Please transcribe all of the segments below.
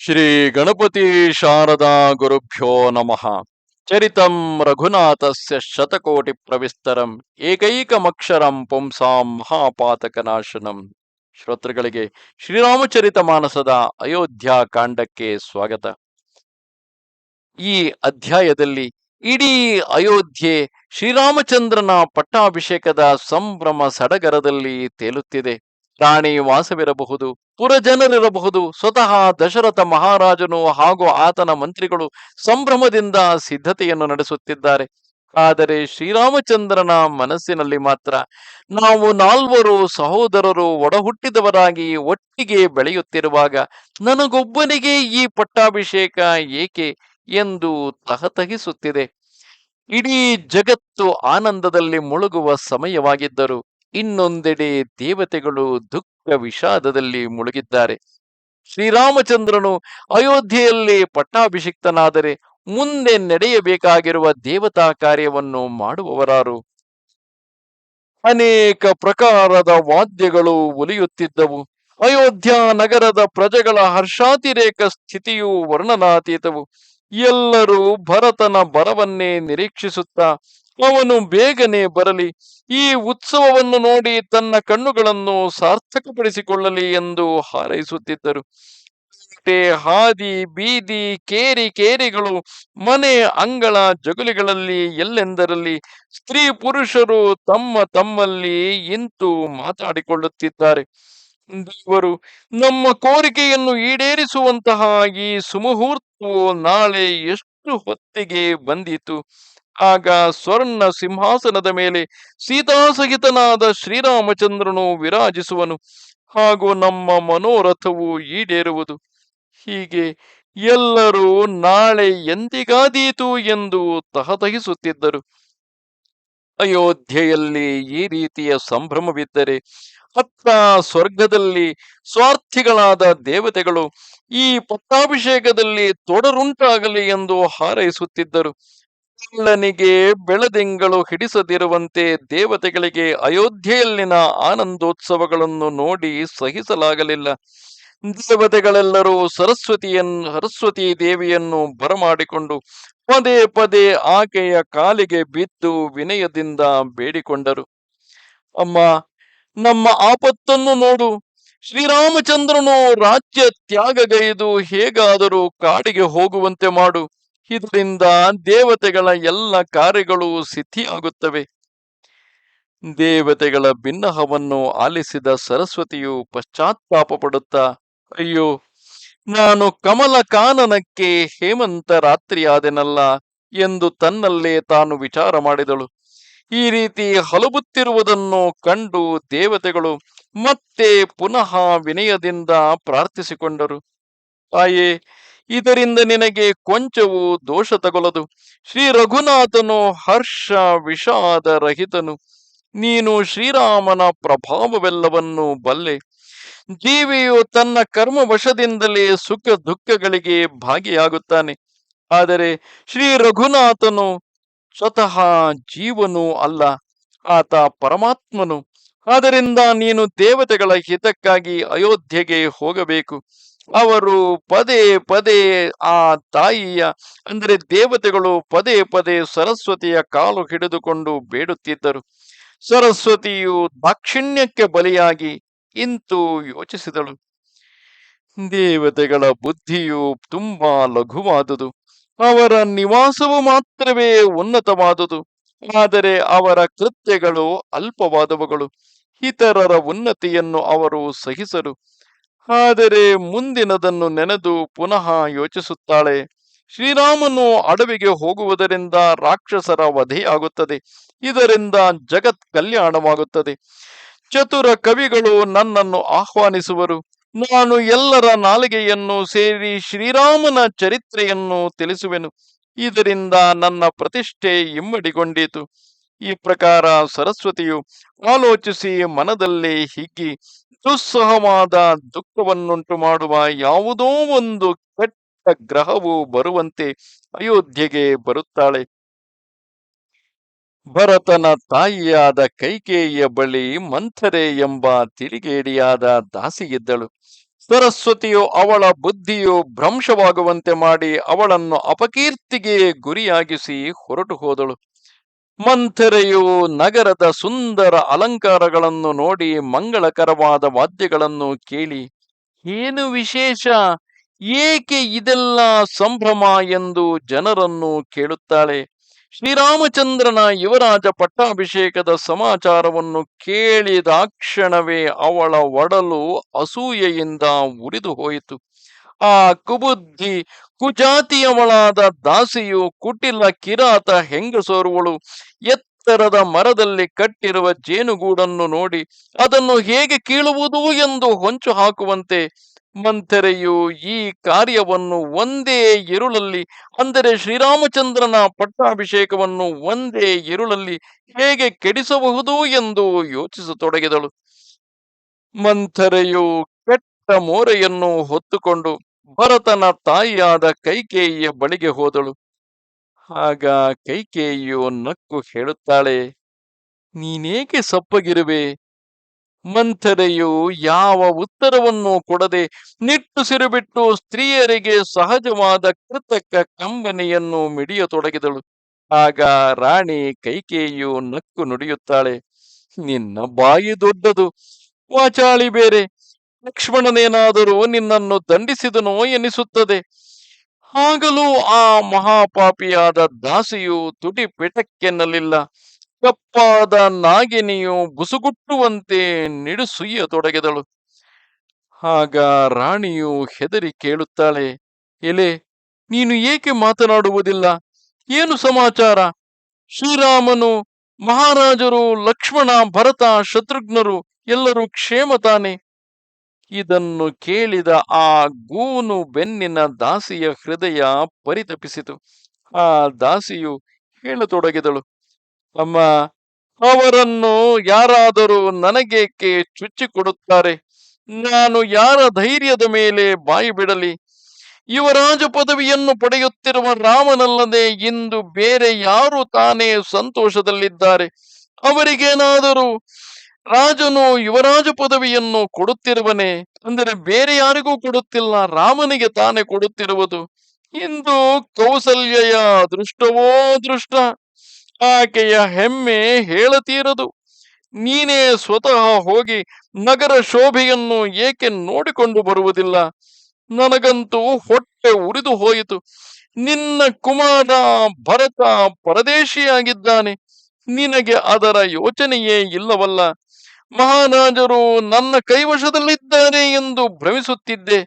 ಶ್ರೀ ಗಣಪತಿ ಶಾರದಾ ಗುರುಭ್ಯೋ ನಮಃ. ಚರಿತಂ ರಘುನಾಥಸ್ಯ ಶತಕೋಟಿ ಪ್ರವಿಸ್ತರಂ ಏಕೈಕಮಕ್ಷರಂ ಪುಂಸಾಂ ಮಹಾಪಾತಕನಾಶನಂ. ಶ್ರೋತೃಗಳಿಗೆ ಶ್ರೀರಾಮಚರಿತ ಮಾನಸದ ಅಯೋಧ್ಯ ಕಾಂಡಕ್ಕೆ ಸ್ವಾಗತ. ಈ ಅಧ್ಯಾಯದಲ್ಲಿ ಇಡೀ ಅಯೋಧ್ಯೆ ಶ್ರೀರಾಮಚಂದ್ರನ ಪಟ್ಟಾಭಿಷೇಕದ ಸಂಭ್ರಮ ಸಡಗರದಲ್ಲಿ ತೇಲುತ್ತಿದೆ. ರಾಣಿ ವಾಸವಿರಬಹುದು, ಪುರಜನರಿರಬಹುದು, ಸ್ವತಃ ದಶರಥ ಮಹಾರಾಜನು ಹಾಗೂ ಆತನ ಮಂತ್ರಿಗಳು ಸಂಭ್ರಮದಿಂದ ಸಿದ್ಧತೆಯನ್ನು ನಡೆಸುತ್ತಿದ್ದಾರೆ. ಆದರೆ ಶ್ರೀರಾಮಚಂದ್ರನ ಮನಸ್ಸಿನಲ್ಲಿ ಮಾತ್ರ ನಾವು ನಾಲ್ವರು ಸಹೋದರರು ಒಡಹುಟ್ಟಿದವರಾಗಿ ಒಟ್ಟಿಗೆ ಬೆಳೆಯುತ್ತಿರುವಾಗ ನನಗೊಬ್ಬನಿಗೆ ಈ ಪಟ್ಟಾಭಿಷೇಕ ಏಕೆ ಎಂದು ತಹತಹಿಸುತ್ತಿದೆ. ಇಡೀ ಜಗತ್ತು ಆನಂದದಲ್ಲಿ ಮುಳುಗುವ ಸಮಯವಾಗಿದ್ದರು ಇನ್ನೊಂದೆಡೆ ದೇವತೆಗಳು ದುಃಖ ವಿಷಾದದಲ್ಲಿ ಮುಳುಗಿದ್ದಾರೆ. ಶ್ರೀರಾಮಚಂದ್ರನು ಅಯೋಧ್ಯೆಯಲ್ಲಿ ಪಟ್ಟಾಭಿಷಿಕ್ತನಾದರೆ ಮುಂದೆ ನಡೆಯಬೇಕಾಗಿರುವ ದೇವತಾ ಕಾರ್ಯವನ್ನು ಮಾಡುವವರಾರು. ಅನೇಕ ಪ್ರಕಾರದ ವಾದ್ಯಗಳು ಒಲಿಯುತ್ತಿದ್ದವು. ಅಯೋಧ್ಯ ನಗರದ ಪ್ರಜೆಗಳ ಹರ್ಷಾತಿರೇಕ ಸ್ಥಿತಿಯು ವರ್ಣನಾತೀತವು. ಎಲ್ಲರೂ ಭರತನ ಬರವನ್ನೇ ನಿರೀಕ್ಷಿಸುತ್ತಾ ಅವನು ಬೇಗನೆ ಬರಲಿ, ಈ ಉತ್ಸವವನ್ನು ನೋಡಿ ತನ್ನ ಕಣ್ಣುಗಳನ್ನು ಸಾರ್ಥಕಪಡಿಸಿಕೊಳ್ಳಲಿ ಎಂದು ಹಾರೈಸುತ್ತಿದ್ದರು. ಹಾದಿ, ಬೀದಿ, ಕೇರಿ, ಕೇರಿಗಳು, ಮನೆ, ಅಂಗಳ, ಜಗುಲಿಗಳಲ್ಲಿ ಎಲ್ಲೆಂದರಲ್ಲಿ ಸ್ತ್ರೀ ಪುರುಷರು ತಮ್ಮ ತಮ್ಮಲ್ಲಿ ಇಂತು ಮಾತಾಡಿಕೊಳ್ಳುತ್ತಿದ್ದಾರೆ. ದೇವರು, ನಮ್ಮ ಕೋರಿಕೆಯನ್ನು ಈಡೇರಿಸುವಂತಹ ಈ ಸುಮುಹೂರ್ತವು ನಾಳೆ ಎಷ್ಟು ಹೊತ್ತಿಗೆ ಬಂದಿತು? ಆಗ ಸ್ವರ್ಣ ಸಿಂಹಾಸನದ ಮೇಲೆ ಸೀತಾಸಹಿತನಾದ ಶ್ರೀರಾಮಚಂದ್ರನು ವಿರಾಜಿಸುವನು. ಹಾಗೂ ನಮ್ಮ ಮನೋರಥವು ಈಡೇರುವುದು. ಹೀಗೆ ಎಲ್ಲರೂ ನಾಳೆ ಎಂದಿಗಾದೀತು ಎಂದು ತಹತಹಿಸುತ್ತಿದ್ದರು. ಅಯೋಧ್ಯೆಯಲ್ಲಿ ಈ ರೀತಿಯ ಸಂಭ್ರಮವಿದ್ದರೆ ಅತ್ತ ಸ್ವರ್ಗದಲ್ಲಿ ಸ್ವಾರ್ಥಿಗಳಾದ ದೇವತೆಗಳು ಈ ಪಟ್ಟಾಭಿಷೇಕದಲ್ಲಿ ತೊಡರುಂಟಾಗಲಿ ಎಂದು ಹಾರೈಸುತ್ತಿದ್ದರು. ಕಳ್ಳನಿಗೆ ಬೆಳದಿಂಗಳು ಹಿಡಿಸದಿರುವಂತೆ ದೇವತೆಗಳಿಗೆ ಅಯೋಧ್ಯೆಯಲ್ಲಿನ ಆನಂದೋತ್ಸವಗಳನ್ನು ನೋಡಿ ಸಹಿಸಲಾಗಲಿಲ್ಲ. ದೇವತೆಗಳೆಲ್ಲರೂ ಸರಸ್ವತಿಯನ್ನು ಸರಸ್ವತಿ ದೇವಿಯನ್ನು ಬರಮಾಡಿಕೊಂಡು ಪದೇ ಪದೇ ಆಕೆಯ ಕಾಲಿಗೆ ಬಿದ್ದು ವಿನಯದಿಂದ ಬೇಡಿಕೊಂಡರು. ಅಮ್ಮ, ನಮ್ಮ ಆಪತ್ತನ್ನು ನೋಡು. ಶ್ರೀರಾಮಚಂದ್ರನು ರಾಜ್ಯ ತ್ಯಾಗಗೈದು ಹೇಗಾದರೂ ಕಾಡಿಗೆ ಹೋಗುವಂತೆ ಮಾಡು. ಇದರಿಂದ ದೇವತೆಗಳ ಎಲ್ಲ ಕಾರ್ಯಗಳು ಸಿದ್ಧಿಯಾಗುತ್ತವೆ. ದೇವತೆಗಳ ಭಿನ್ನಹವನ್ನು ಆಲಿಸಿದ ಸರಸ್ವತಿಯು ಪಶ್ಚಾತ್ತಾಪ ಪಡುತ್ತಾ, ಅಯ್ಯೋ, ನಾನು ಕಮಲ ಕಾನನಕ್ಕೆ ಹೇಮಂತ ರಾತ್ರಿಯಾದೆನಲ್ಲ ಎಂದು ತನ್ನಲ್ಲೇ ತಾನು ವಿಚಾರ ಮಾಡಿದಳು. ಈ ರೀತಿ ಹಲಬುತ್ತಿರುವುದನ್ನು ಕಂಡು ದೇವತೆಗಳು ಮತ್ತೆ ಪುನಃ ವಿನಯದಿಂದ ಪ್ರಾರ್ಥಿಸಿಕೊಂಡರು. ತಾಯೇ ಇದರಿಂದ ನಿನಗೆ ಕೊಂಚವೂ ದೋಷ ತಗೊಲದು. ಶ್ರೀ ರಘುನಾಥನು ಹರ್ಷ ವಿಷಾದ ರಹಿತನು. ನೀನು ಶ್ರೀರಾಮನ ಪ್ರಭಾವವೆಲ್ಲವನ್ನು ಬಲ್ಲೆ. ಜೀವಿಯು ತನ್ನ ಕರ್ಮ ವಶದಿಂದಲೇ ಸುಖ ದುಃಖಗಳಿಗೆ ಭಾಗಿಯಾಗುತ್ತಾನೆ. ಆದರೆ ಶ್ರೀ ರಘುನಾಥನು ಸ್ವತಃ ಜೀವನು ಅಲ್ಲ, ಆತ ಪರಮಾತ್ಮನು. ಆದ್ದರಿಂದ ನೀನು ದೇವತೆಗಳ ಹಿತಕ್ಕಾಗಿ ಅಯೋಧ್ಯೆಗೆ ಹೋಗಬೇಕು. ಅವರು ಪದೇ ಪದೇ ಆ ತಾಯಿಯ, ಅಂದರೆ ದೇವತೆಗಳು ಪದೇ ಪದೇ ಸರಸ್ವತಿಯ ಕಾಲು ಹಿಡಿದುಕೊಂಡು ಬೇಡುತ್ತಿದ್ದರು. ಸರಸ್ವತಿಯು ದಾಕ್ಷಿಣ್ಯಕ್ಕೆ ಬಲಿಯಾಗಿ ಇಂತು ಯೋಚಿಸಿದಳು. ದೇವತೆಗಳ ಬುದ್ಧಿಯು ತುಂಬಾ ಲಘುವಾದುದು. ಅವರ ನಿವಾಸವು ಮಾತ್ರವೇ ಉನ್ನತವಾದುದು. ಆದರೆ ಅವರ ಕೃತ್ಯಗಳು ಅಲ್ಪವಾದವುಗಳು. ಇತರರ ಉನ್ನತಿಯನ್ನು ಅವರು ಸಹಿಸರು. ಆದರೆ ಮುಂದಿನದನ್ನು ನೆನೆದು ಪುನಃ ಯೋಚಿಸುತ್ತಾಳೆ. ಶ್ರೀರಾಮನು ಅಡವಿಗೆ ಹೋಗುವುದರಿಂದ ರಾಕ್ಷಸರ ವಧೆಯಾಗುತ್ತದೆ ಇದರಿಂದ ಜಗತ್ ಕಲ್ಯಾಣವಾಗುತ್ತದೆ. ಚತುರ ಕವಿಗಳು ನನ್ನನ್ನು ಆಹ್ವಾನಿಸುವರು. ನಾನು ಎಲ್ಲರ ನಾಲಿಗೆಯನ್ನು ಸೇರಿ ಶ್ರೀರಾಮನ ಚರಿತ್ರೆಯನ್ನು ತಿಳಿಸುವೆನು. ಇದರಿಂದ ನನ್ನ ಪ್ರತಿಷ್ಠೆ ಇಮ್ಮಡಿಗೊಂಡಿತು. ಈ ಪ್ರಕಾರ ಸರಸ್ವತಿಯು ಆಲೋಚಿಸಿ ಮನದಲ್ಲಿ ಹಿಗ್ಗಿ ದುಸ್ಸಹವಾದ ದುಃಖವನ್ನುಂಟು ಮಾಡುವ ಯಾವುದೋ ಒಂದು ಕೆಟ್ಟ ಗ್ರಹವು ಬರುವಂತೆ ಅಯೋಧ್ಯೆಗೆ ಬರುತ್ತಾಳೆ. ಭರತನ ತಾಯಿಯಾದ ಕೈಕೇಯಿಯ ಬಳಿ ಮಂಥರೆ ಎಂಬ ತಿಳಿಗೇಡಿಯಾದ ದಾಸಿಯಿದ್ದಳು ಸರಸ್ವತಿಯು ಅವಳ ಬುದ್ಧಿಯು ಭ್ರಂಶವಾಗುವಂತೆ ಮಾಡಿ ಅವಳನ್ನು ಅಪಕೀರ್ತಿಗೆ ಗುರಿಯಾಗಿಸಿ ಹೊರಟು ಹೋದಳು. ಮಂಥರೆಯು ನಗರದ ಸುಂದರ ಅಲಂಕಾರಗಳನ್ನು ನೋಡಿ ಮಂಗಳಕರವಾದ ವಾದ್ಯಗಳನ್ನು ಕೇಳಿ, ಏನು ವಿಶೇಷ? ಏಕೆ ಇದೆಲ್ಲ ಸಂಭ್ರಮ? ಎಂದು ಜನರನ್ನು ಕೇಳುತ್ತಾಳೆ. ಶ್ರೀರಾಮಚಂದ್ರನ ಯುವರಾಜ ಪಟ್ಟಾಭಿಷೇಕದ ಸಮಾಚಾರವನ್ನು ಕೇಳಿದಾಕ್ಷಣವೇ ಅವಳ ಒಡಲು ಅಸೂಯೆಯಿಂದ ಉರಿದು ಹೋಯಿತು ಆ ಕುಬುದ್ಧಿ ಕುಜಾತಿಯವಳಾದ ದಾಸಿಯು ಕುಟಿಲ ಕಿರಾತ ಹೆಂಗಸೋರುವಳು. ಎತ್ತರದ ಮರದಲ್ಲಿ ಕಟ್ಟಿರುವ ಜೇನುಗೂಡನ್ನು ನೋಡಿ ಅದನ್ನು ಹೇಗೆ ಕೀಳುವುದು ಎಂದು ಹೊಂಚು ಹಾಕುವಂತೆ. ಮಂಥರೆಯು ಈ ಕಾರ್ಯವನ್ನು ಒಂದೇ ಇರುಳಲ್ಲಿ, ಅಂದರೆ ಶ್ರೀರಾಮಚಂದ್ರನ ಪಟ್ಟಾಭಿಷೇಕವನ್ನು ಒಂದೇ ಇರುಳಲ್ಲಿ ಹೇಗೆ ಕೆಡಿಸಬಹುದು ಎಂದು ಯೋಚಿಸತೊಡಗಿದಳು. ಮಂಥರೆಯು ಕೆಟ್ಟ ಮೋರೆಯನ್ನು ಹೊತ್ತುಕೊಂಡು ಭರತನ ತಾಯಿಯಾದ ಕೈಕೇಯಿಯ ಬಳಿಗೆ ಹೋದಳು. ಆಗ ಕೈಕೇಯಿಯು ನಕ್ಕು ಹೇಳುತ್ತಾಳೆ, ನೀನೇಕೆ ಸಪ್ಪಗಿರುವೆ? ಮಂಥರೆಯು ಯಾವ ಉತ್ತರವನ್ನು ಕೊಡದೆ ನಿಟ್ಟುಸಿರು ಬಿಟ್ಟು ಸ್ತ್ರೀಯರಿಗೆ ಸಹಜವಾದ ಕೃತಕ ಕಂಬನೆಯನ್ನು ಮಿಡಿಯತೊಡಗಿದಳು. ಆಗ ರಾಣಿ ಕೈಕೇಯಿಯು ನಕ್ಕು ನುಡಿಯುತ್ತಾಳೆ, ನಿನ್ನ ಬಾಯಿ ದೊಡ್ಡದು, ವಾಚಾಳಿ ಬೇರೆ. ಲಕ್ಷ್ಮಣನೇನಾದರೂ ನಿನ್ನನ್ನು ದಂಡಿಸಿದನೋ ಎನಿಸುತ್ತದೆ ಆಗಲೂ ಆ ಮಹಾಪಾಪಿಯಾದ ದಾಸಿಯು ತುಟಿ ಪೆಟಕ್ಕೆನ್ನಲಿಲ್ಲ ಕಪ್ಪಾದ ನಾಗಿನಿಯು ಬುಸುಗುಟ್ಟುವಂತೆ ನಿಡುಸುಯ್ಯತೊಡಗಿದಳು. ಆಗ ರಾಣಿಯು ಹೆದರಿ ಕೇಳುತ್ತಾಳೆ, ಎಲೆ, ನೀನು ಏಕೆ ಮಾತನಾಡುವುದಿಲ್ಲ? ಏನು ಸಮಾಚಾರ? ಶ್ರೀರಾಮನು, ಮಹಾರಾಜರು, ಲಕ್ಷ್ಮಣ, ಭರತ, ಶತ್ರುಘ್ನರು ಎಲ್ಲರೂ ಕ್ಷೇಮ ತಾನೆ ಇದನ್ನು ಕೇಳಿದ ಆ ಗೂನು ಬೆನ್ನಿನ ದಾಸಿಯ ಹೃದಯ ಪರಿತಪಿಸಿತು. ಆ ದಾಸಿಯು ಹೇಳತೊಡಗಿದಳು, ಅಮ್ಮ, ಅವರನ್ನು ಯಾರಾದರೂ ನನಗೇಕೆ ಚುಚ್ಚಿಕೊಡುತ್ತಾರೆ? ನಾನು ಯಾರ ಧೈರ್ಯದ ಮೇಲೆ ಬಾಯಿ ಬಿಡಲಿ? ಯುವರಾಜ ಪದವಿಯನ್ನು ಪಡೆಯುತ್ತಿರುವ ರಾಮನಲ್ಲದೆ ಇಂದು ಬೇರೆ ಯಾರು ತಾನೇ ಸಂತೋಷದಲ್ಲಿದ್ದಾರೆ? ಅವರಿಗೇನಾದರೂ ರಾಜನು ಯುವರಾಜ ಪದವಿಯನ್ನು ಕೊಡುತ್ತಿರುವನೆ, ಅಂದರೆ ಬೇರೆ ಯಾರಿಗೂ ಕೊಡುತ್ತಿಲ್ಲ, ರಾಮನಿಗೆ ತಾನೇ ಕೊಡುತ್ತಿರುವುದು. ಇಂದು ಕೌಸಲ್ಯಯ ದೃಷ್ಟವೋ ದೃಷ್ಟ, ಆಕೆಯ ಹೆಮ್ಮೆ ಹೇಳತೀರದು. ನೀನೇ ಸ್ವತಃ ಹೋಗಿ ನಗರ ಶೋಭೆಯನ್ನು ಏಕೆ ನೋಡಿಕೊಂಡು ಬರುವುದಿಲ್ಲ? ನನಗಂತೂ ಹೊಟ್ಟೆ ಉರಿದು ಹೋಯಿತು. ನಿನ್ನ ಕುಮಾರ ಭರತ ಪರದೇಶಿಯಾಗಿದ್ದಾನೆ. ನಿನಗೆ ಅದರ ಯೋಚನೆಯೇ ಇಲ್ಲವಲ್ಲ. ಮಹಾರಾಜರು ನನ್ನ ಕೈವಶದಲ್ಲಿದ್ದಾರೆ ಎಂದು ಭ್ರಮಿಸುತ್ತಿದ್ದೆ.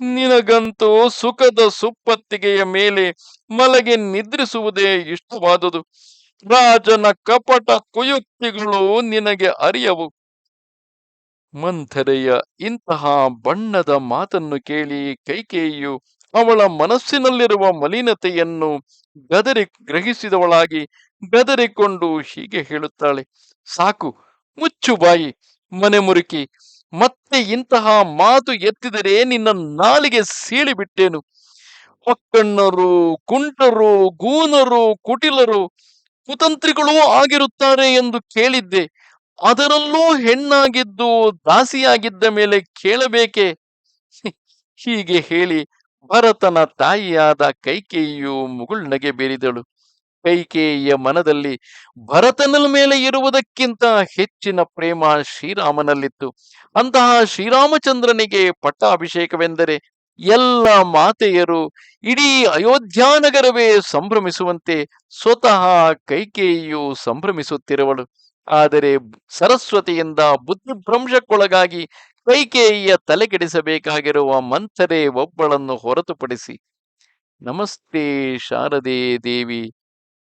ನಿನಗಂತೂ ಸುಖದ ಸುಪ್ಪತ್ತಿಗೆಯ ಮೇಲೆ ಮಲಗೆ ನಿದ್ರಿಸುವುದೇ ಇಷ್ಟವಾದುದು. ರಾಜನ ಕಪಟ ಕುಯುಕ್ತಿಗಳು ನಿನಗೆ ಅರಿಯವು. ಮಂಥರೆಯ ಇಂತಹ ಬಣ್ಣದ ಮಾತನ್ನು ಕೇಳಿ ಕೈಕೇಯಿಯು ಅವಳ ಮನಸ್ಸಿನಲ್ಲಿರುವ ಮಲಿನತೆಯನ್ನು ಗದರಿ ಗ್ರಹಿಸಿದವಳಾಗಿ ಗದರಿಕೊಂಡು ಹೀಗೆ ಹೇಳುತ್ತಾಳೆ, ಸಾಕು ಮುಚ್ಚು ಬಾಯಿ ಮನೆ ಮುರುಕಿ, ಮತ್ತೆ ಇಂತಹ ಮಾತು ಎತ್ತಿದರೆ ನಿನ್ನ ನಾಲಿಗೆ ಸೀಳಿಬಿಟ್ಟೇನು? ಒಕ್ಕಣ್ಣರು, ಕುಂಟರು, ಗೂನರು, ಕುಟಿಲರು, ಕುತಂತ್ರಿಗಳೂ ಆಗಿರುತ್ತಾರೆ ಎಂದು ಕೇಳಿದ್ದೆ. ಅದರಲ್ಲೂ ಹೆಣ್ಣಾಗಿದ್ದು ದಾಸಿಯಾಗಿದ್ದ ಮೇಲೆ ಕೇಳಬೇಕೆ? ಹೀಗೆ ಹೇಳಿ ಭರತನ ತಾಯಿಯಾದ ಕೈಕೇಯಿಯು ಮುಗುಳ್ನಗೆ ಬೇರಿದಳು. ಕೈಕೇಯಿಯ ಮನದಲ್ಲಿ ಭರತನ ಮೇಲೆ ಇರುವುದಕ್ಕಿಂತ ಹೆಚ್ಚಿನ ಪ್ರೇಮ ಶ್ರೀರಾಮನಲ್ಲಿತ್ತು. ಅಂತಹ ಶ್ರೀರಾಮಚಂದ್ರನಿಗೆ ಪಟ್ಟಾಭಿಷೇಕವೆಂದರೆ ಎಲ್ಲ ಮಾತೆಯರು ಇಡೀ ಅಯೋಧ್ಯಾನಗರವೇ ಸಂಭ್ರಮಿಸುವಂತೆ ಸ್ವತಃ ಕೈಕೇಯಿಯು ಸಂಭ್ರಮಿಸುತ್ತಿರುವಳು. ಆದರೆ ಸರಸ್ವತಿಯಿಂದ ಬುದ್ಧಿಭ್ರಂಶಕ್ಕೊಳಗಾಗಿ ಕೈಕೇಯಿಯ ತಲೆಕೆಡಿಸಬೇಕಾಗಿರುವ ಮಂಥರೆ ಒಬ್ಬಳನ್ನು ಹೊರತುಪಡಿಸಿ, ನಮಸ್ತೆ ಶಾರದೆ ದೇವಿ